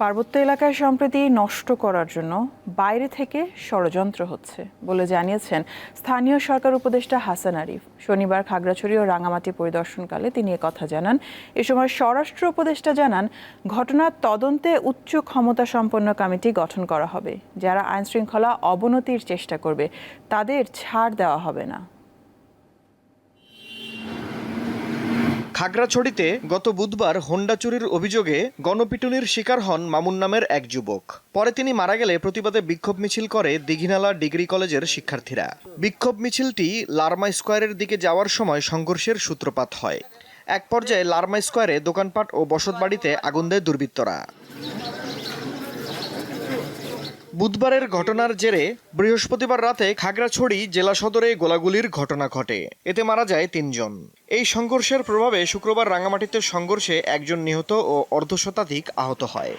পার্বত্য এলাকায় সম্প্রতি নষ্ট করার জন্য বাইরে থেকে ষড়যন্ত্র হচ্ছে বলে জানিয়েছেন স্থানীয় সরকার উপদেষ্টা হাসান আরিফ। শনিবার খাগড়াছড়ি ও রাঙামাটি পরিদর্শনকালে তিনি কথা জানান। এ সময় স্বরাষ্ট্র উপদেষ্টা জানান, ঘটনার তদন্তে উচ্চ ক্ষমতা সম্পন্ন কমিটি গঠন করা হবে, যারা আইনশৃঙ্খলা অবনতির চেষ্টা করবে, তাদের ছাড় দেওয়া হবে না। খাগড়াছড়িতে গত বুধবার হোন্ডা চুরির অভিযোগে গণপিটুনির শিকার হন মামুন নামের এক যুবক। পরে তিনি মারা গেলে প্রতিবাদে বিক্ষোভ মিছিল করে দিঘিনালা ডিগ্রি কলেজের শিক্ষার্থীরা। বিক্ষোভ মিছিলটি লার্মা স্কোয়ারের দিকে যাওয়ার সময় সংঘর্ষের সূত্রপাত হয়। এক পর্যায়ে লার্মা স্কোয়ারে দোকানপাট ও বসতবাড়িতে আগুন দেয় দুর্বৃত্তরা। বুধবারের ঘটনার জেরে বৃহস্পতিবার রাতে খাগড়াছড়ি জেলা সদরে গোলাগুলির ঘটনা ঘটে। এতে মারা যায় তিনজন। এই সংঘর্ষের প্রভাবে শুক্রবার রাঙামাটিতে সংঘর্ষে একজন নিহত ও অর্ধশতাধিক আহত হয়।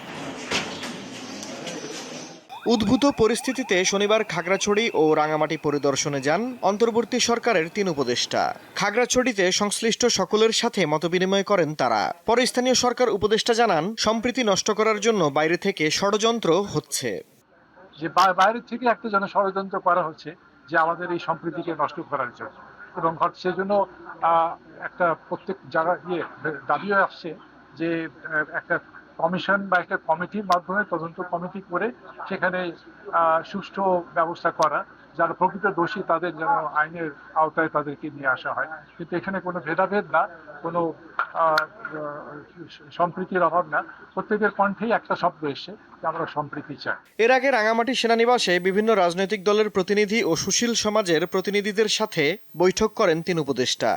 উদ্ভূত পরিস্থিতিতে শনিবার খাগড়াছড়ি ও রাঙামাটি পরিদর্শনে যান অন্তর্বর্তী সরকারের তিন উপদেষ্টা। খাগড়াছড়িতে সংশ্লিষ্ট সকলের সাথে মতবিনিময় করেন তারা। পরে স্থানীয় সরকার উপদেষ্টা জানান, সম্প্রীতি নষ্ট করার জন্য বাইরে থেকে ষড়যন্ত্র হচ্ছে। যে বাইরের থেকে একটা যেন ষড়যন্ত্র করা হচ্ছে যে আমাদের এই সম্প্রীতিকে নষ্ট করার জন্য। এবং সেজন্য একটা প্রত্যেক জায়গা ইয়ে দাবিও আসছে যে একটা কমিশন বা একটা কমিটির মাধ্যমে তদন্ত কমিটি করে সেখানে সুষ্ঠু ব্যবস্থা করা, যারা প্রকৃত দোষী তাদের যেন আইনের আওতায় তাদেরকে নিয়ে আসা হয়। কিন্তু এখানে কোনো ভেদাভেদ না, কোনো সম্প্রীতির অভাব না। প্রত্যেকের কণ্ঠেই একটা শব্দ এসছে যে আমরা সম্প্রীতি চাই। এর আগে রাঙামাটি সেনানিবাসে বিভিন্ন রাজনৈতিক দলের প্রতিনিধি ও সুশীল সমাজের প্রতিনিধিদের সাথে বৈঠক করেন তিন উপদেষ্টা।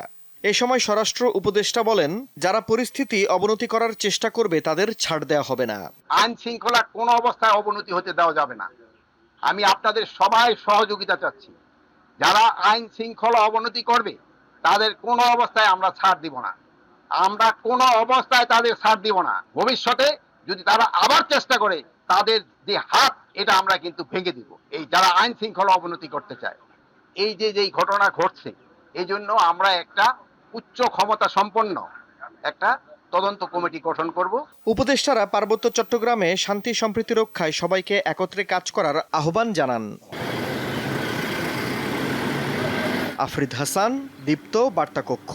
এ সময় স্বরাষ্ট্র উপদেষ্টা বলেন যারা পরিস্থিতি অবনতি করার চেষ্টা করবে তাদের ছাড় দেওয়া হবে না। আইন শৃঙ্খলা কোনো অবস্থায় অবনতি হতে দেওয়া যাবে না। আমি আপনাদের সবাই সহযোগিতা চাচ্ছি। যারা আইন শৃঙ্খলা অবনতি করবে তাদের কোনো অবস্থায় আমরা ছাড় দিব না। আমরা কোনো অবস্থায় তাদের ছাড় দিব না। ভবিষ্যতে যদি তারা আবার চেষ্টা করে, তাদের যে হাত, এটা আমরা কিন্তু ভেঙে দিব। এই যারা আইন শৃঙ্খলা অবনতি করতে চায়। এই যে যেই ঘটনা ঘটছে, এই জন্য আমরা একটা উচ্চ ক্ষমতা সম্পন্ন একটা তদন্ত কমিটি গঠন করব। উপদেষ্টারা পার্বত্য চট্টগ্রামে শান্তি সম্প্রীতি রক্ষায় সবাইকে একত্রে কাজ করার আহ্বান জানান। আফরিদ হাসান, দীপ্ত বার্তা কক্ষ